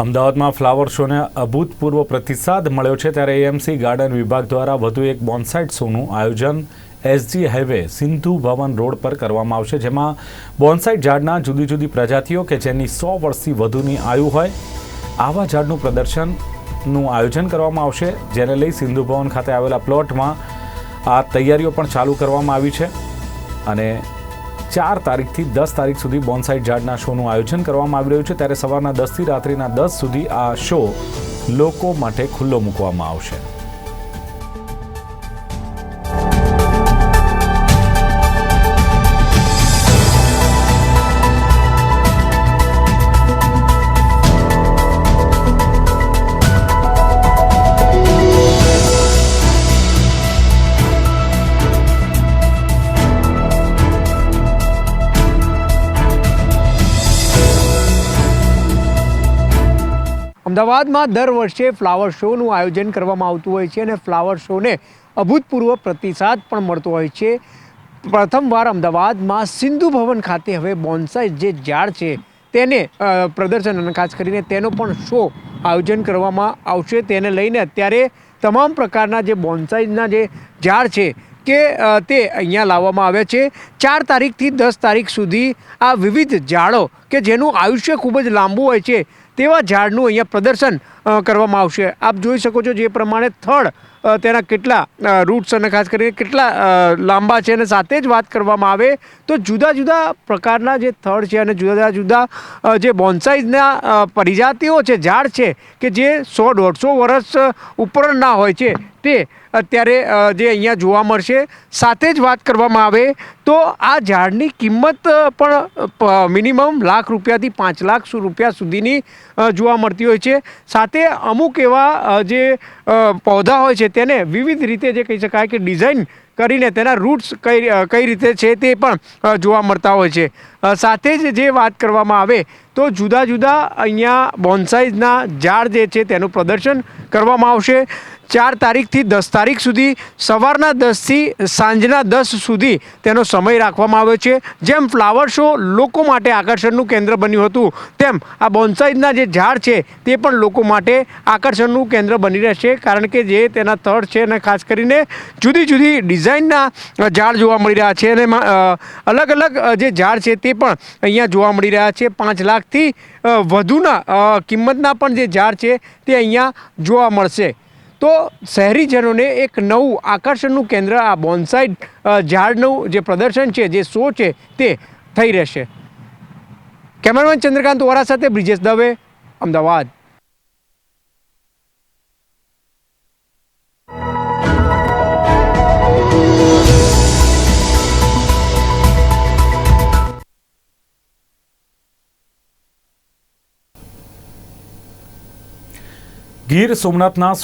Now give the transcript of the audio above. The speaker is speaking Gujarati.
અમદાવાદમાં ફ્લાવર શોને અભૂતપૂર્વ પ્રતિસાદ મળ્યો છે ત્યારે એએમસી ગાર્ડન વિભાગ દ્વારા વધુ એક બોન્સાઇટ શોનું આયોજન SG highway Sindhu Bhavan road પર કરવામાં આવશે, જેમાં બોન્સાઇટ ઝાડના જુદી જુદી પ્રજાતિઓ કે જેની સો વર્ષથી વધુની આયુ હોય, આવા ઝાડનું પ્રદર્શનનું આયોજન કરવામાં આવશે, જેને લઈ સિંધુ ભવન ખાતે આવેલા પ્લોટમાં આ તૈયારીઓ પણ ચાલુ કરવામાં આવી છે. અને ચાર તારીખથી દસ તારીખ સુધી બોન્સાઇડ ઝાડના શોનું આયોજન કરવામાં આવી રહ્યું છે. ત્યારે સવારના દસથી રાત્રિના દસ સુધી આ શો લોકો માટે ખુલ્લો મૂકવામાં આવશે. અમદાવાદમાં દર વર્ષે ફ્લાવર શોનું આયોજન કરવામાં આવતું હોય છે અને ફ્લાવર શોને અભૂતપૂર્વ પ્રતિસાદ પણ મળતો હોય છે. પ્રથમવાર અમદાવાદમાં સિંધુ ભવન ખાતે હવે બોન્સાઈ જે ઝાડ છે તેને પ્રદર્શન અને ખાસ કરીને તેનો પણ શો આયોજન કરવામાં આવશે. તેને લઈને અત્યારે તમામ પ્રકારના જે બોન્સાઈના જે ઝાડ છે કે તે અહીંયા લાવવામાં આવ્યા છે. ચાર તારીખથી દસ તારીખ સુધી આ વિવિધ ઝાડો કે જેનું આયુષ્ય ખૂબ જ લાંબુ હોય છે તેવા ઝાડનું અહીંયા પ્રદર્શન કરવામાં આવશે. આપ જોઈ શકો છો જે પ્રમાણે થડ તેના કેટલા રૂટ્સ અને ખાસ કરીને કેટલા લાંબા છે અને સાથે જ વાત કરવામાં આવે તો જુદા જુદા પ્રકારના જે થડ છે અને જુદા જુદા જુદા જે બોન્સાઈઝના પરિજાતિઓ છે, ઝાડ છે કે જે સો દોઢસો વર્ષ ઉપરના હોય છે તે અત્યારે જે અહીંયા જોવા મળશે. સાથે જ વાત કરવામાં આવે તો આ ઝાડની કિંમત પણ મિનિમમ લાખ રૂપિયાથી પાંચ લાખ રૂપિયા સુધીની જોવા મળતી હોય છે. સાથે અમુક એવા જે પૌધા હોય છે તેને વિવિધ રીતે જે કહી શકાય કે ડિઝાઇન કરીને તેના રૂટ્સ કઈ કઈ રીતે છે તે પણ જોવા મળતા હોય છે. સાથે જ જે વાત કરવામાં આવે તો જુદા જુદા અહીંયા બોન્સાઈઝના ઝાડ જે છે તેનું પ્રદર્શન કરવામાં આવશે. ચાર તારીખથી દસ તારીખ સુધી, સવારના દસથી સાંજના દસ સુધી તેનો સમય રાખવામાં આવ્યો છે. જેમ ફ્લાવર શો લોકો માટે આકર્ષણનું કેન્દ્ર બન્યું હતું, તેમ આ બોન્સાઈઝના જે ઝાડ છે તે પણ લોકો માટે આકર્ષણનું કેન્દ્ર બની રહેશે. કારણ કે જે તેના થડ છે અને ખાસ કરીને જુદી જુદી ડિઝાઇનના ઝાડ જોવા મળી રહ્યા છે અને અલગ અલગ જે ઝાડ છે તે પણ અહીંયા જોવા મળી રહ્યા છે. પાંચ લાખથી વધુના કિંમતના પણ જે ઝાડ છે તે અહીંયા જોવા મળશે. તો શહેરીજનોને એક નવું આકર્ષણનું કેન્દ્ર આ બોન્સાઇડ ઝાડનું જે પ્રદર્શન છે, જે શો છે તે થઈ રહેશે. કેમેરામેન ચંદ્રકાંત વોરા સાથે બ્રિજેશ દવે, અમદાવાદ. ગીર સોમનાથના